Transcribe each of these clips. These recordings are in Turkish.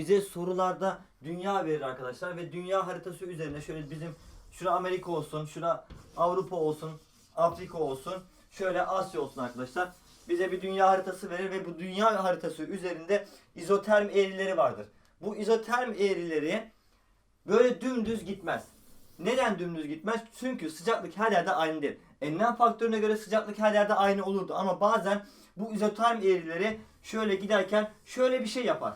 bize sorularda dünya verir arkadaşlar ve dünya haritası üzerine şöyle bizim şura Amerika olsun, şura Avrupa olsun, Afrika olsun, şöyle Asya olsun arkadaşlar. Bize bir dünya haritası verir ve bu dünya haritası üzerinde izoterm eğrileri vardır. Bu izoterm eğrileri böyle dümdüz gitmez. Neden dümdüz gitmez? Çünkü sıcaklık her yerde aynı değil. Enlem faktörüne göre sıcaklık her yerde aynı olurdu ama bazen bu izoterm eğrileri şöyle giderken şöyle bir şey yapar.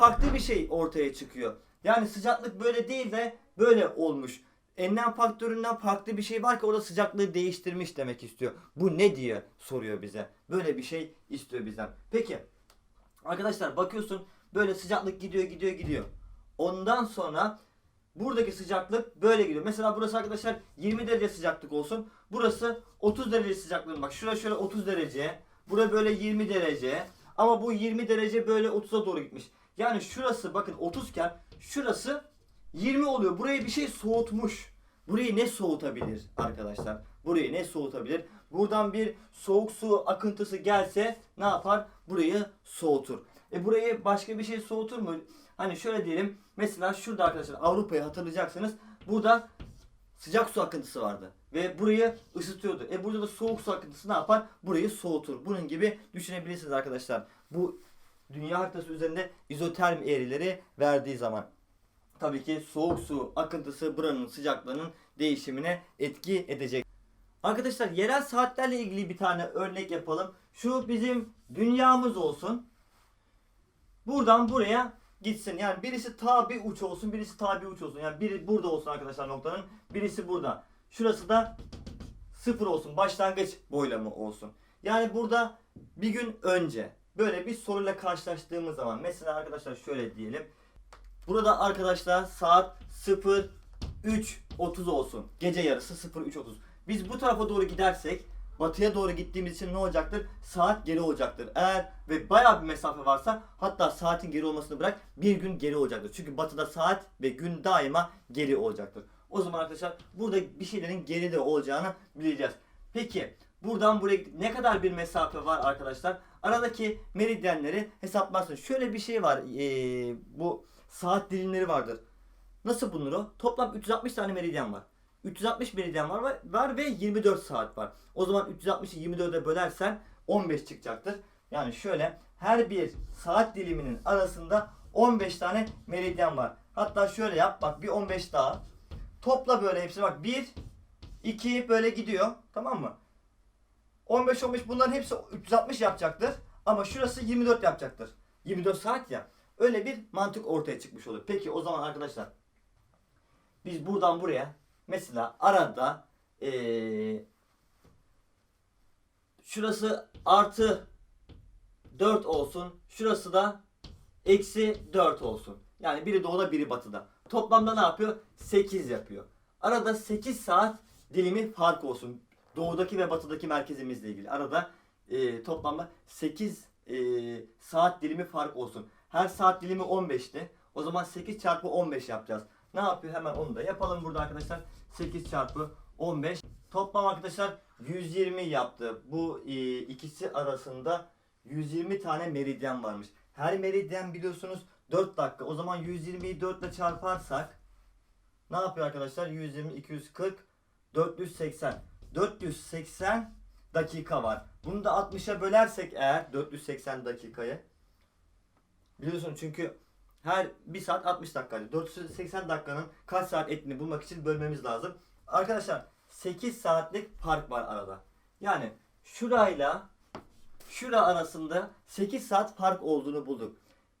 Farklı bir şey ortaya çıkıyor. Yani sıcaklık böyle değil de böyle olmuş. Enlem faktöründen farklı bir şey var ki orada sıcaklığı değiştirmiş demek istiyor. Bu ne diye soruyor bize. Böyle bir şey istiyor bizden. Peki arkadaşlar bakıyorsun böyle sıcaklık gidiyor gidiyor gidiyor. Ondan sonra buradaki sıcaklık böyle gidiyor. Mesela burası arkadaşlar 20 derece sıcaklık olsun. Burası 30 derece sıcaklığın bak. Şurası şöyle 30 derece. Bura böyle 20 derece. Ama bu 20 derece böyle 30'a doğru gitmiş. Yani şurası bakın 30 iken şurası 20 oluyor. Burayı bir şey soğutmuş. Burayı ne soğutabilir arkadaşlar? Burayı ne soğutabilir? Buradan bir soğuk su akıntısı gelse ne yapar? Burayı soğutur. E burayı başka bir şey soğutur mu? Hani şöyle diyelim. Mesela şurada arkadaşlar Avrupa'yı hatırlayacaksınız. Burada sıcak su akıntısı vardı. Ve burayı ısıtıyordu. E burada da soğuk su akıntısı ne yapar? Burayı soğutur. Bunun gibi düşünebilirsiniz arkadaşlar. Bu dünya haritası üzerinde izoterm eğrileri verdiği zaman. Tabii ki soğuk su akıntısı buranın sıcaklığının değişimine etki edecek. Arkadaşlar yerel saatlerle ilgili bir tane örnek yapalım. Şu bizim dünyamız olsun. Buradan buraya gitsin. Yani birisi ta bir uç olsun, birisi ta bir uç olsun. Yani biri burada olsun arkadaşlar noktanın, birisi burada. Şurası da sıfır olsun, başlangıç boylamı olsun. Yani burada bir gün önce böyle bir soruyla karşılaştığımız zaman mesela arkadaşlar şöyle diyelim. Burada arkadaşlar saat 03.30 olsun. Gece yarısı 03.30. Biz bu tarafa doğru gidersek batıya doğru gittiğimiz için ne olacaktır? Saat geri olacaktır. Eğer ve bayağı bir mesafe varsa hatta saatin geri olmasını bırak bir gün geri olacaktır. Çünkü batıda saat ve gün daima geri olacaktır. O zaman arkadaşlar burada bir şeylerin geride olacağını bileceğiz. Peki buradan buraya ne kadar bir mesafe var arkadaşlar? Aradaki meridyenleri hesaplarsın. Şöyle bir şey var. Ee, bu saat dilimleri vardır. Nasıl bulunur o? Toplam 360 tane meridyen var. 360 meridyen var, var, var ve 24 saat var. O zaman 360'ı 24'e bölersen 15 çıkacaktır. Yani şöyle her bir saat diliminin arasında 15 tane meridyen var. Hatta şöyle yap bak bir 15 daha. Topla böyle hepsini bak 1 2 böyle gidiyor. Tamam mı? 15 15 bunların hepsi 360 yapacaktır. Ama şurası 24 yapacaktır. 24 saat ya. Öyle bir mantık ortaya çıkmış olur. Peki o zaman arkadaşlar biz buradan buraya mesela arada eee şurası artı 4 olsun. Şurası da eksi 4 olsun. Yani biri doğuda biri batıda. Toplamda ne yapıyor? 8 yapıyor. Arada 8 saat dilimi fark olsun. Doğudaki ve batıdaki merkezimizle ilgili. Arada e, toplamda 8 e, saat dilimi fark olsun. Her saat dilimi 15'ti. O zaman 8 çarpı 15 yapacağız. Ne yapıyor? Hemen onu da yapalım burada arkadaşlar. 8 çarpı 15. Toplam arkadaşlar 120 yaptı. Bu e, ikisi arasında 120 tane meridyen varmış. Her meridyen biliyorsunuz 4 dakika. O zaman 120'yi 4 ile çarparsak ne yapıyor arkadaşlar? 120, 240, 480. 480 dakika var. Bunu da 60'a bölersek eğer 480 dakikayı biliyorsun çünkü her 1 saat 60 dakika. 480 dakikanın kaç saat ettiğini bulmak için bölmemiz lazım. Arkadaşlar 8 saatlik fark var arada. Yani şurayla şura arasında 8 saat fark olduğunu bulduk.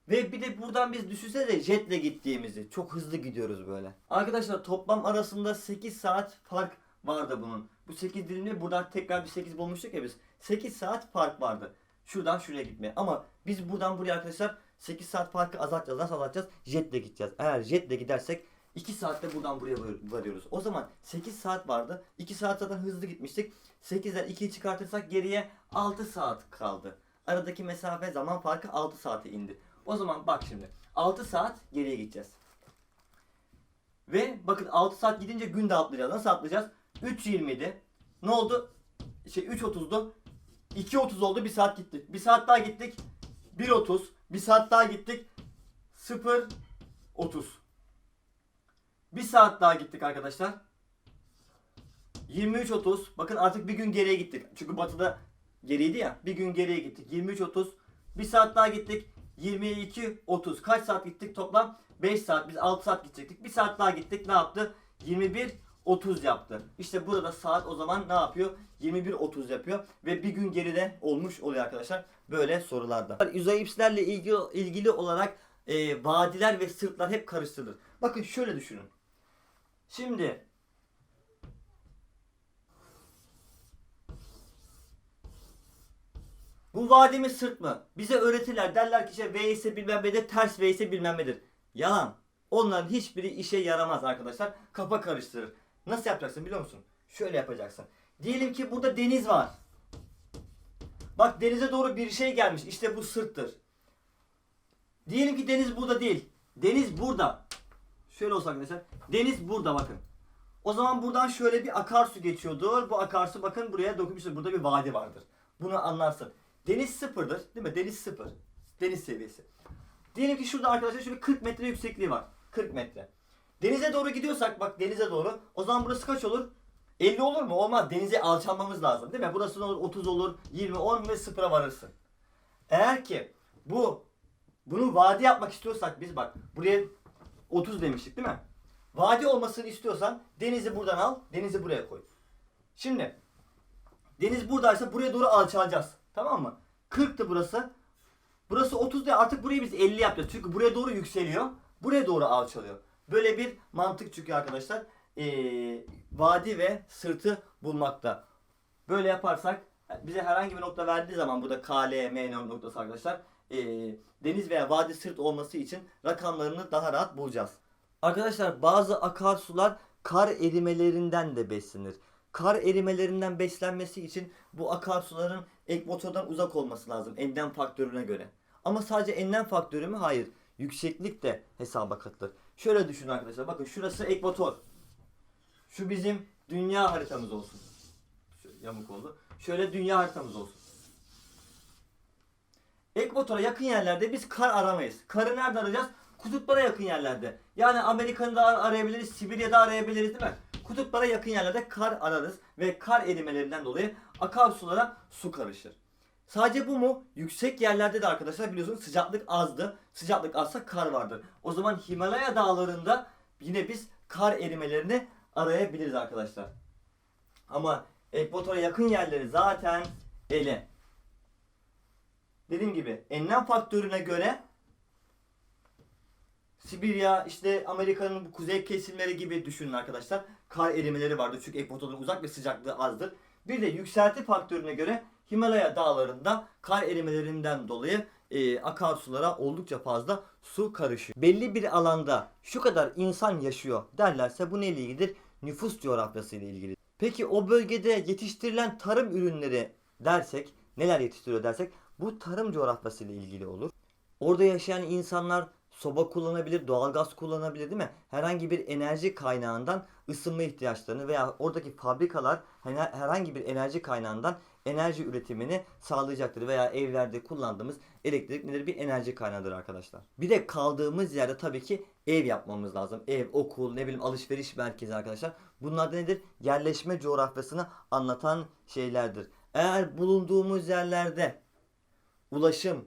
Ve bir de buradan biz düşünsene jetle gittiğimizi. Çok hızlı gidiyoruz böyle. Arkadaşlar toplam arasında 8 saat fark vardı bunun. Bu 8 dilimde buradan tekrar bir 8 bulmuştuk ya biz. 8 saat fark vardı. Şuradan şuraya gitmeye. Ama biz buradan buraya arkadaşlar 8 saat farkı azaltacağız. Nasıl azaltacağız? Jetle gideceğiz. Eğer jetle gidersek 2 saatte buradan buraya var- varıyoruz. O zaman 8 saat vardı. 2 saat zaten hızlı gitmiştik. 8'den 2'yi çıkartırsak geriye 6 saat kaldı. Aradaki mesafe zaman farkı 6 saate indi. O zaman bak şimdi 6 saat geriye gideceğiz. Ve bakın 6 saat gidince gün de atlayacağız. Nasıl atlayacağız? 3.20'di. Ne oldu? Şey 3.30'du. 2.30 oldu. 1 saat gitti. 1 saat daha gittik. 1.30. Bir saat daha gittik. 0 30. Bir saat daha gittik arkadaşlar. 23 30. Bakın artık bir gün geriye gittik. Çünkü batıda geriydi ya. Bir gün geriye gittik. 23 30. Bir saat daha gittik. 22 30. Kaç saat gittik toplam? 5 saat. Biz 6 saat gidecektik. Bir saat daha gittik. Ne yaptı? 21 30 yaptı. İşte burada saat o zaman ne yapıyor? 21.30 yapıyor ve bir gün geride olmuş oluyor arkadaşlar. Böyle sorularda. Üzeyipslerle ilgili ilgili olarak e, vadiler ve sırtlar hep karıştırılır. Bakın şöyle düşünün. Şimdi bu vadi mi sırt mı? Bize öğretirler. Derler ki işte V ise bilmem nedir, ters V ise bilmem nedir. Yalan. Onların hiçbiri işe yaramaz arkadaşlar. Kafa karıştırır. Nasıl yapacaksın biliyor musun? Şöyle yapacaksın. Diyelim ki burada deniz var. Bak denize doğru bir şey gelmiş. İşte bu sırttır. Diyelim ki deniz burada değil. Deniz burada. Şöyle olsa arkadaşlar. Deniz burada bakın. O zaman buradan şöyle bir akarsu geçiyordur. Bu akarsu bakın buraya dokunmuştur. Burada bir vadi vardır. Bunu anlarsın. Deniz sıfırdır. Değil mi? Deniz sıfır. Deniz seviyesi. Diyelim ki şurada arkadaşlar şöyle 40 metre yüksekliği var. 40 metre. Denize doğru gidiyorsak bak denize doğru. O zaman burası kaç olur? 50 olur mu? Olmaz. Denize alçalmamız lazım. Değil mi? Burası ne olur? 30 olur, 20, 10 ve sıfıra varırsın. Eğer ki bu bunu vadi yapmak istiyorsak biz bak buraya 30 demiştik değil mi? Vadi olmasını istiyorsan denizi buradan al, denizi buraya koy. Şimdi deniz buradaysa buraya doğru alçalacağız. Tamam mı? 40'tı burası. Burası 30 diye artık burayı biz 50 yapacağız. Çünkü buraya doğru yükseliyor. Buraya doğru alçalıyor. Böyle bir mantık çünkü arkadaşlar ee, vadi ve sırtı bulmakta. Böyle yaparsak bize herhangi bir nokta verdiği zaman burada K, L, M noktası arkadaşlar ee, deniz veya vadi sırt olması için rakamlarını daha rahat bulacağız. Arkadaşlar bazı akarsular kar erimelerinden de beslenir. Kar erimelerinden beslenmesi için bu akarsuların ekvatordan uzak olması lazım enlem faktörüne göre. Ama sadece enlem faktörü mü? Hayır. Yükseklik de hesaba katılır. Şöyle düşünün arkadaşlar. Bakın şurası ekvator. Şu bizim dünya haritamız olsun. Şöyle yamuk oldu. Şöyle dünya haritamız olsun. Ekvatora yakın yerlerde biz kar aramayız. Karı nerede arayacağız? Kutuplara yakın yerlerde. Yani Amerika'nı da ar- arayabiliriz, Sibirya'da arayabiliriz değil mi? Kutuplara yakın yerlerde kar ararız ve kar erimelerinden dolayı akarsulara su karışır. Sadece bu mu? Yüksek yerlerde de arkadaşlar biliyorsunuz sıcaklık azdı. Sıcaklık azsa kar vardır. O zaman Himalaya dağlarında yine biz kar erimelerini arayabiliriz arkadaşlar. Ama ekvatora yakın yerleri zaten ele. Dediğim gibi enlem faktörüne göre Sibirya işte Amerika'nın bu kuzey kesimleri gibi düşünün arkadaşlar. Kar erimeleri vardır çünkü ekvatordan uzak ve sıcaklığı azdır. Bir de yükselti faktörüne göre Himalaya dağlarında kar erimelerinden dolayı e, akarsulara oldukça fazla su karışıyor. Belli bir alanda şu kadar insan yaşıyor derlerse bu neyle ilgilidir? Nüfus coğrafyası ile ilgili. Peki o bölgede yetiştirilen tarım ürünleri dersek neler yetiştiriyor dersek bu tarım coğrafyası ile ilgili olur. Orada yaşayan insanlar soba kullanabilir, doğalgaz kullanabilir değil mi? Herhangi bir enerji kaynağından ısınma ihtiyaçlarını veya oradaki fabrikalar herhangi bir enerji kaynağından enerji üretimini sağlayacaktır veya evlerde kullandığımız elektrik nedir bir enerji kaynağıdır arkadaşlar. Bir de kaldığımız yerde tabii ki ev yapmamız lazım. Ev, okul, ne bileyim alışveriş merkezi arkadaşlar. Bunlar da nedir? Yerleşme coğrafyasını anlatan şeylerdir. Eğer bulunduğumuz yerlerde ulaşım,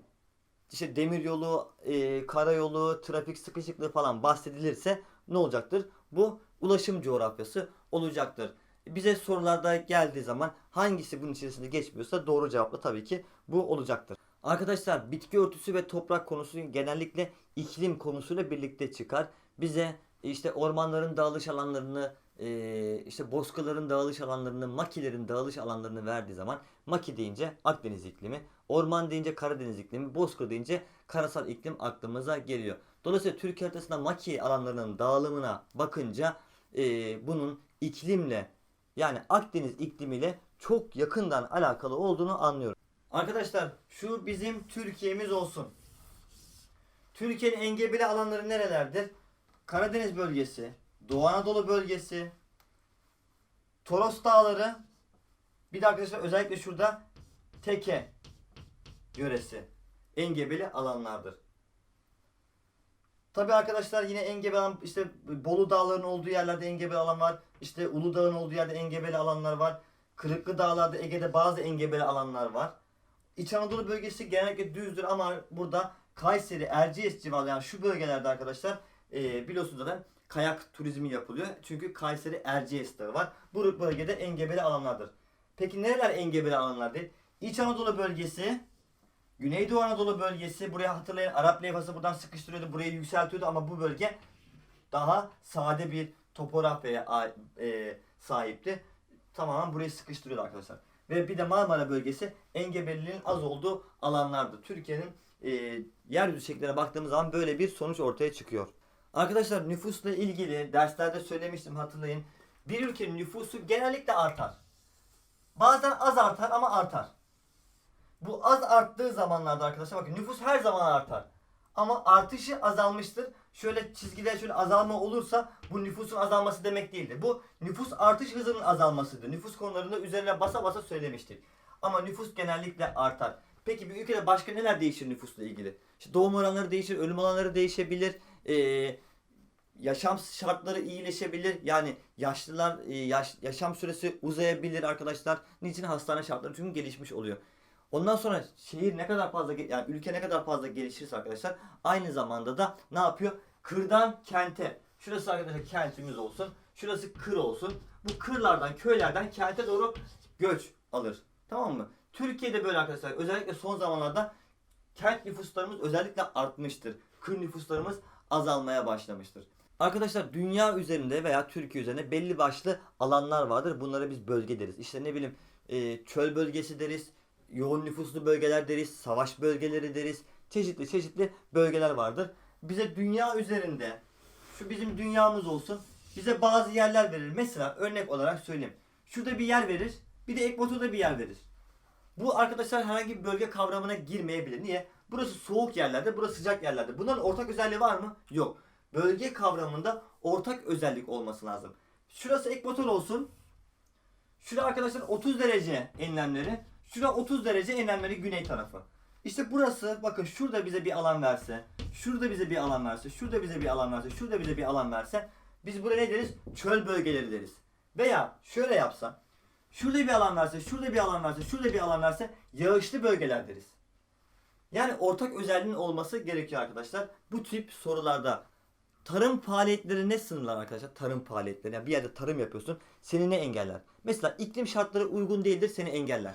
işte demiryolu, e, karayolu, trafik sıkışıklığı falan bahsedilirse ne olacaktır? Bu ulaşım coğrafyası olacaktır. Bize sorularda geldiği zaman hangisi bunun içerisinde geçmiyorsa doğru cevapla tabii ki bu olacaktır. Arkadaşlar bitki örtüsü ve toprak konusu genellikle iklim konusuyla birlikte çıkar. Bize işte ormanların dağılış alanlarını, e, işte bozkırların dağılış alanlarını, makilerin dağılış alanlarını verdiği zaman maki deyince Akdeniz iklimi, orman deyince Karadeniz iklimi, bozkır deyince karasal iklim aklımıza geliyor. Dolayısıyla Türkiye haritasında maki alanlarının dağılımına bakınca e, bunun iklimle yani Akdeniz iklimiyle çok yakından alakalı olduğunu anlıyorum. Arkadaşlar şu bizim Türkiye'miz olsun. Türkiye'nin engebeli alanları nerelerdir? Karadeniz bölgesi, Doğu Anadolu bölgesi, Toros Dağları, bir de arkadaşlar özellikle şurada Teke yöresi engebeli alanlardır. Tabi arkadaşlar yine engebeli alan işte Bolu Dağları'nın olduğu yerlerde engebeli alan var. İşte Uludağ'ın olduğu yerde engebeli alanlar var. Kırıklı Dağlar'da Ege'de bazı engebeli alanlar var. İç Anadolu bölgesi genellikle düzdür ama burada Kayseri, Erciyes civarı yani şu bölgelerde arkadaşlar e, biliyorsunuz zaten kayak turizmi yapılıyor. Çünkü Kayseri, Erciyes Dağı var. Bu bölgede engebeli alanlardır. Peki nereler engebeli alanlar? İç Anadolu bölgesi, Güneydoğu Anadolu bölgesi, buraya hatırlayın Arap levhası buradan sıkıştırıyordu, burayı yükseltiyordu ama bu bölge daha sade bir topografyaya e, sahipti. Tamamen burayı sıkıştırıyordu arkadaşlar. Ve bir de Marmara bölgesi engebeliliğin az olduğu alanlardı. Türkiye'nin e, yeryüzü şekline baktığımız zaman böyle bir sonuç ortaya çıkıyor. Arkadaşlar nüfusla ilgili derslerde söylemiştim hatırlayın. Bir ülkenin nüfusu genellikle artar. Bazen az artar ama artar. Bu az arttığı zamanlarda arkadaşlar bakın nüfus her zaman artar. Ama artışı azalmıştır. Şöyle çizgide şöyle azalma olursa bu nüfusun azalması demek değildir. Bu nüfus artış hızının azalmasıdır. Nüfus konularında üzerine basa basa söylemiştik. Ama nüfus genellikle artar. Peki bir ülkede başka neler değişir nüfusla ilgili? İşte doğum oranları değişir, ölüm oranları değişebilir. Ee, yaşam şartları iyileşebilir. Yani yaşlılar yaş, yaşam süresi uzayabilir arkadaşlar. Niçin hastane şartları çünkü gelişmiş oluyor. Ondan sonra şehir ne kadar fazla yani ülke ne kadar fazla gelişirse arkadaşlar aynı zamanda da ne yapıyor? Kırdan kente. Şurası arkadaşlar kentimiz olsun. Şurası kır olsun. Bu kırlardan, köylerden kente doğru göç alır. Tamam mı? Türkiye'de böyle arkadaşlar özellikle son zamanlarda kent nüfuslarımız özellikle artmıştır. Kır nüfuslarımız azalmaya başlamıştır. Arkadaşlar dünya üzerinde veya Türkiye üzerinde belli başlı alanlar vardır. Bunlara biz bölge deriz. İşte ne bileyim çöl bölgesi deriz, yoğun nüfuslu bölgeler deriz, savaş bölgeleri deriz. Çeşitli çeşitli bölgeler vardır. Bize dünya üzerinde şu bizim dünyamız olsun. Bize bazı yerler verir. Mesela örnek olarak söyleyeyim. Şurada bir yer verir. Bir de ekvatorda bir yer verir. Bu arkadaşlar herhangi bir bölge kavramına girmeyebilir. Niye? Burası soğuk yerlerde, burası sıcak yerlerde. Bunların ortak özelliği var mı? Yok. Bölge kavramında ortak özellik olması lazım. Şurası ekvator olsun. Şura arkadaşlar 30 derece enlemleri. Şura 30 derece enlemleri güney tarafı. İşte burası bakın şurada bize bir alan verse, şurada bize bir alan verse, şurada bize bir alan verse, şurada bize bir alan verse biz buraya ne deriz? Çöl bölgeleri deriz. Veya şöyle yapsa, şurada bir alan verse, şurada bir alan verse, şurada bir alan verse yağışlı bölgeler deriz. Yani ortak özelliğin olması gerekiyor arkadaşlar. Bu tip sorularda tarım faaliyetleri ne sınırlar arkadaşlar? Tarım faaliyetleri. Yani bir yerde tarım yapıyorsun. Seni ne engeller? Mesela iklim şartları uygun değildir seni engeller.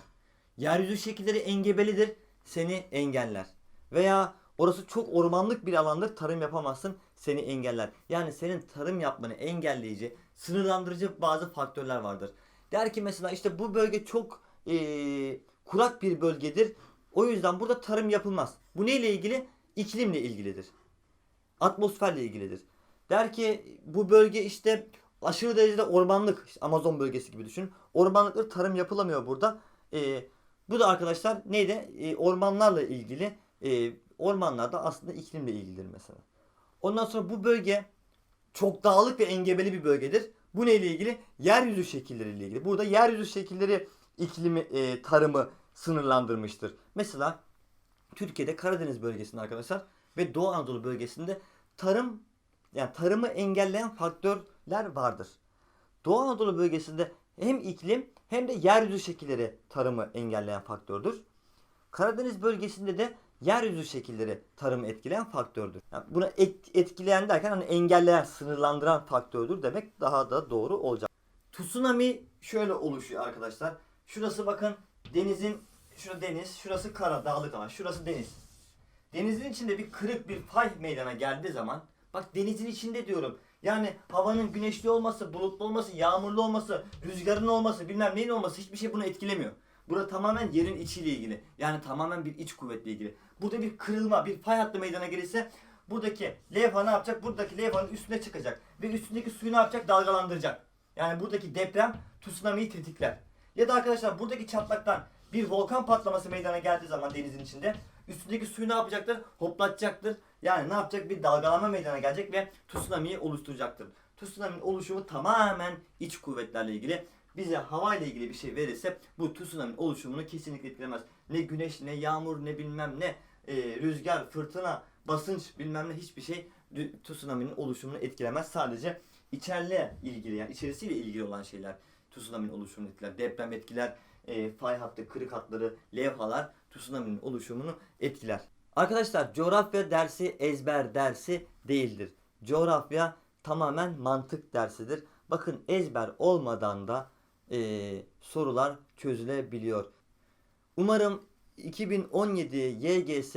Yeryüzü şekilleri engebelidir seni engeller. Veya orası çok ormanlık bir alandır tarım yapamazsın seni engeller. Yani senin tarım yapmanı engelleyici, sınırlandırıcı bazı faktörler vardır. Der ki mesela işte bu bölge çok eee, kurak bir bölgedir. O yüzden burada tarım yapılmaz. Bu neyle ilgili? İklimle ilgilidir. Atmosferle ilgilidir. Der ki bu bölge işte aşırı derecede ormanlık. işte Amazon bölgesi gibi düşün. Ormanlıkları tarım yapılamıyor burada. Ee, bu da arkadaşlar neydi? Ee, ormanlarla ilgili. Ee, ormanlar da aslında iklimle ilgilidir mesela. Ondan sonra bu bölge çok dağlık ve engebeli bir bölgedir. Bu neyle ilgili? Yeryüzü şekilleriyle ilgili. Burada yeryüzü şekilleri iklimi, e, tarımı sınırlandırmıştır. Mesela Türkiye'de Karadeniz bölgesinde arkadaşlar ve Doğu Anadolu bölgesinde tarım yani tarımı engelleyen faktörler vardır. Doğu Anadolu bölgesinde hem iklim hem de yeryüzü şekilleri tarımı engelleyen faktördür. Karadeniz bölgesinde de yeryüzü şekilleri tarımı etkileyen faktördür. Yani buna et- etkileyen derken hani engelleyen, sınırlandıran faktördür demek daha da doğru olacak. Tsunami şöyle oluşuyor arkadaşlar. Şurası bakın denizin şurası deniz, şurası kara, dağlık alan, şurası deniz. Denizin içinde bir kırık bir fay meydana geldiği zaman bak denizin içinde diyorum. Yani havanın güneşli olması, bulutlu olması, yağmurlu olması, rüzgarın olması, bilmem neyin olması hiçbir şey bunu etkilemiyor. Burada tamamen yerin içiyle ilgili. Yani tamamen bir iç kuvvetle ilgili. Burada bir kırılma, bir fay hattı meydana gelirse buradaki levha ne yapacak? Buradaki levhanın üstüne çıkacak. Ve üstündeki suyu ne yapacak? Dalgalandıracak. Yani buradaki deprem tsunami'yi tetikler. Ya da arkadaşlar buradaki çatlaktan bir volkan patlaması meydana geldiği zaman denizin içinde üstündeki suyu ne yapacaktır? Hoplatacaktır. Yani ne yapacak? Bir dalgalanma meydana gelecek ve tsunami'yi oluşturacaktır. Tsunami'nin oluşumu tamamen iç kuvvetlerle ilgili. Bize hava ile ilgili bir şey verirse bu tsunami'nin oluşumunu kesinlikle etkilemez. Ne güneş, ne yağmur, ne bilmem ne e, rüzgar, fırtına, basınç bilmem ne hiçbir şey tsunami'nin oluşumunu etkilemez. Sadece içerle ilgili yani içerisiyle ilgili olan şeyler tsunami'nin oluşumunu etkiler. Deprem etkiler, e, fay hattı, kırık hatları, levhalar tsunami'nin oluşumunu etkiler. Arkadaşlar coğrafya dersi ezber dersi değildir. Coğrafya tamamen mantık dersidir. Bakın ezber olmadan da e, sorular çözülebiliyor. Umarım 2017 YGS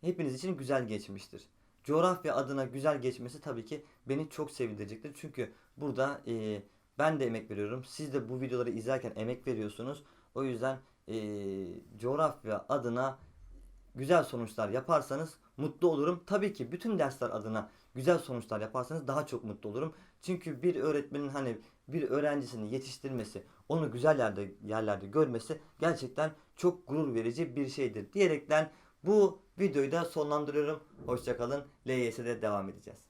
hepiniz için güzel geçmiştir. Coğrafya adına güzel geçmesi tabii ki beni çok sevindirecektir. Çünkü burada e, ben de emek veriyorum. Siz de bu videoları izlerken emek veriyorsunuz. O yüzden e, coğrafya adına güzel sonuçlar yaparsanız mutlu olurum. Tabii ki bütün dersler adına güzel sonuçlar yaparsanız daha çok mutlu olurum. Çünkü bir öğretmenin hani bir öğrencisini yetiştirmesi, onu güzel yerde yerlerde görmesi gerçekten çok gurur verici bir şeydir diyerekten bu videoyu da sonlandırıyorum. Hoşçakalın. LYS'de devam edeceğiz.